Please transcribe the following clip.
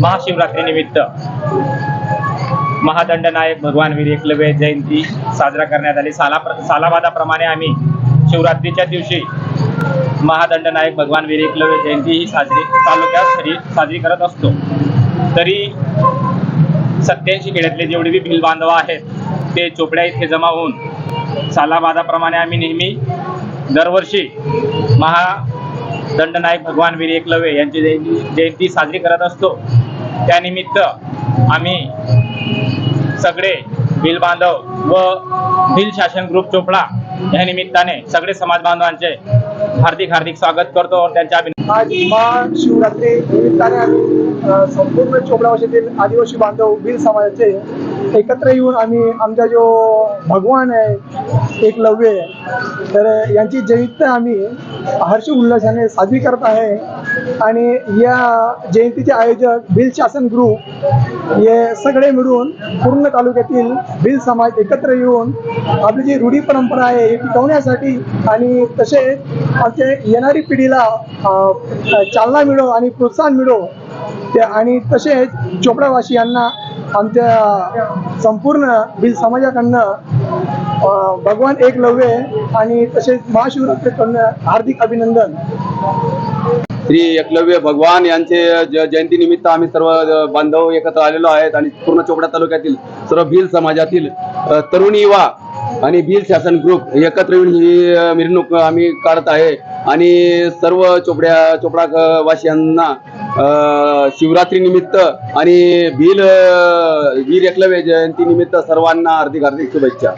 महाशिवरात्रीनिमित्त महादंडनायक भगवान वीर एकलव्य जयंती साजरा करण्यात आली. साला सालावादाप्रमाणे आम्ही शिवरात्रीच्या दिवशी महादंडनायक भगवान वीर एकलव्य जयंती ही साजरी तालुक्यात साजरी करत असतो. तरी सत्याऐंशी खेड्यातले जेवढे बी भिल बांधव आहेत ते चोपड्या इथे जमा होऊन सालावादाप्रमाणे आम्ही नेहमी दरवर्षी महा दंडनायक भगवान वीर एकलव्य यांची जयंती साजरी करत असतो. त्यानिमित्त आम्ही सगळे भिल बांधव व भिल शासन ग्रुप चोपडा या निमित्ताने सगळे समाज बांधवांचे हार्दिक हार्दिक स्वागत करतो त्यांच्या शिवरात्री निमित्ताने आम्ही संपूर्ण चोपडा भाषेतील आदिवासी बांधव भिल समाजाचे एकत्र येऊन आम्ही आमचा जो भगवान आहे एकलव्य तर यांची जयंती आम्ही हर्ष उल्हासाने साजरी करत आहे. आणि या जयंतीचे आयोजक भिल शासन ग्रुप हे सगळे मिळून पूर्ण तालुक्यातील भिल समाज एकत्र येऊन आपली जी रूढी परंपरा आहे हे टिकवण्यासाठी आणि तसेच आमच्या येणारी पिढीला चालना मिळो आणि प्रोत्साहन मिळो. ते आणि तसेच चोपडावासियांना आमच्या संपूर्ण भिल समाजाकडनं भगवान भगवान एकलव्य आणि तसेच महाशिवरात्रीकडनं हार्दिक अभिनंदन. श्री एकलव्य भगवान यांचे जयंती निमित्त आम्ही सर्व बांधव एकत्र आलेलो आहेत आणि पूर्ण चोपडा तालुक्यातील सर्व भिल समाजातील तरुण युवा आणि भिल शासन ग्रुप एकत्र येऊन ही मिरवणूक आम्ही काढत आहे. आणि सर्व चोपड्या चोपडा ग- वासियांना अ, शिवरात्री निमित्त आणि भील वीर एकलव्य जयंतीनिमित्त सर्वांना हार्दिक हार्दिक शुभेच्छा.